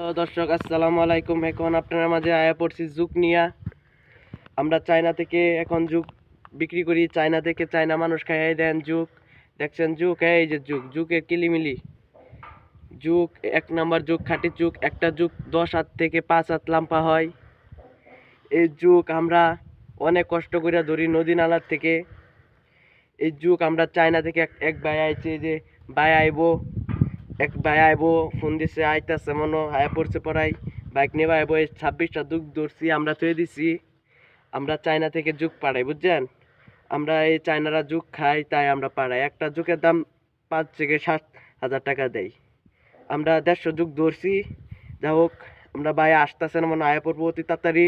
দর্শক, আসসালামু আলাইকুম। এখন আপনার মাঝে আয়া পড়ছি জুক নিয়া। আমরা চায়না থেকে এখন জুক বিক্রি করি। চায়না থেকে চায়না মানুষ খাইয়ে দেন জুক দেখছেন জুক এই যে জুক জুকের কিলিমিলি। জুক এক নাম্বার জুক খাঁটি জুক একটা জুক দশ হাত থেকে পাঁচ হাত লাম্পা হয়। এই জুক আমরা অনেক কষ্ট করে ধরি নদী নালার থেকে। এই জুক আমরা চায়না থেকে এক ভাই আইছে যে, ভাই আইবো। এক ভাই আইবো ফোন দিছে আইতাছে মনো আয়া পড়ছে পড়াই। বাইক নিয়ে আইবো এই ছাব্বিশটা দুধ ধরছি আমরা থয়ে দিছি। আমরা চায়না থেকে যুগ পাড়াই বুঝছেন? আমরা এই চায়নারা যুগ খাই তাই আমরা পাড়াই। একটা জুকের দাম পাঁচ থেকে সাত হাজার টাকা দেয় আমরা দেড়শো যুগ ধরছি যা হোক আমরা ভাই আসতেছে না মনে হয় আয়া পড়ব অতি তাড়াতাড়ি।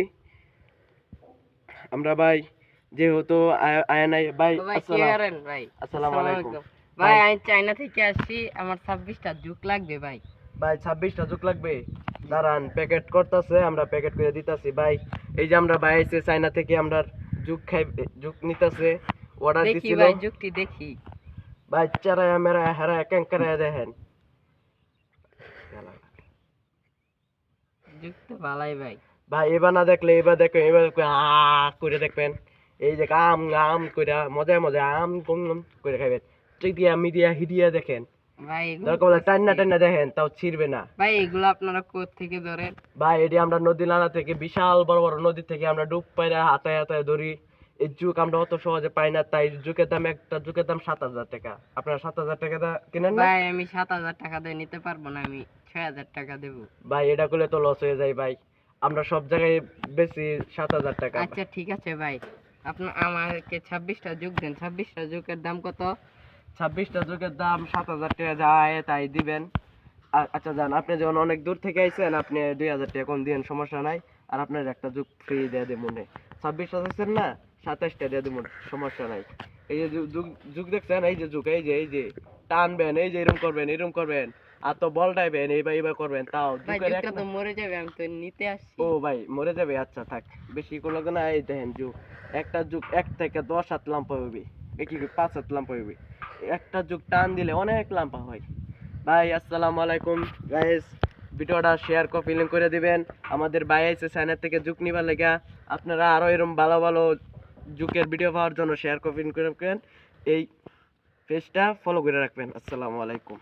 আমরা ভাই যেহেতু আয়া- আয়া নাই ভাই ভাই আসসালাম। ভাই? আসসালামু আলাইকুম। ভাই। আমি চায়না থেকে আসছি আমার ছাব্বিশটা জুক লাগবে ভাই। ভাই ছাব্বিশটা যুগ লাগবে? দাঁড়ান প্যাকেট করতেছে আমরা প্যাকেট করে দিতাছি ভাই। এই যে আমরা ভাই আইছে চায়না থেকে আমরা যুগ খাই যুগ নিতেছে অর্ডার দেখি দিছিল। ভাই জুকটি দেখি। ভাই চারায়া মেরা হেরা করে দেখেন। জুক তো ভালাই ভাই। ভাই এবার না দেখলে এবার দেখবেন এবার দেখবেন আ করে দেখবেন। এই যে আম আম করে মজায় মজায় আম গুম গুম হিডিয়া দেখেন। ভাই দরকার হলে টান্না টান্না দেখেন তাও ছিড়বে না। ভাই এগুলো আপনারা কোথ থেকে ধরেন? ভাই এটি আমরা নদী নালা থেকে বিশাল বড় বড় নদী থেকে আমরা ডুব পাইরা হাতায় হাতায় ধরি। এই যুগ আমরা অত সহজে পাই না তাই যুগের দাম একটা যুগের দাম সাত হাজার টাকা। আপনারা সাত হাজার টাকা কিনেন না? ভাই আমি সাত হাজার টাকা দিয়ে নিতে পারব না আমি ছয় হাজার টাকা দেবো। ভাই এটা করলে তো লস হয়ে যায় ভাই। আমরা সব জায়গায় বেশি সাত হাজার টাকা। আচ্ছা ঠিক আছে ভাই। আপনার আমাকে ছাব্বিশটা যুগ দেন ছাব্বিশটা যুগের দাম কত? ছাব্বিশটা যুগের দাম সাত হাজার টাকা যায় তাই দিবেন। আর আচ্ছা যান আপনি যখন অনেক দূর থেকে আইছেন আপনি দুই হাজার টাকা কম দিন সমস্যা নাই। আর আপনার একটা যুগ ফ্রি দিয়ে দেবো মনে। ছাব্বিশটা দেখছেন না সাতাশটা দিয়ে দেবো সমস্যা নাই। এই যে যুগ- যুগ দেখছেন এই যে যুগ এই যে এই যে টানবেন এই যে এরকম করবেন এরকম করবেন আর তো বল টাইবেন এইবার এইবার করবেন তাও তো মরে যাবে আমি তো নিতে আসছি। ও ভাই মরে যাবে আচ্ছা থাক বেশি কোনো না এই দেখেন যুগ। একটা যুগ এক থেকে দশ হাত লাম্পা হইবে কি পাঁচ হাত লাম্পা হইবে একটা যুগ টান দিলে অনেক লাম্পা হয়। ভাই, আসসালামু আলাইকুম গাইস ভিডিওটা শেয়ার কপি লিঙ্ক করে দিবেন। আমাদের ভাই আছে চ্যানেল থেকে যুগ নিবার লেগা। আপনারা আরও এরকম ভালো ভালো যুগের ভিডিও পাওয়ার জন্য শেয়ার কপি করে রাখবেন। এই পেজটা ফলো করে রাখবেন। আসসালামু আলাইকুম।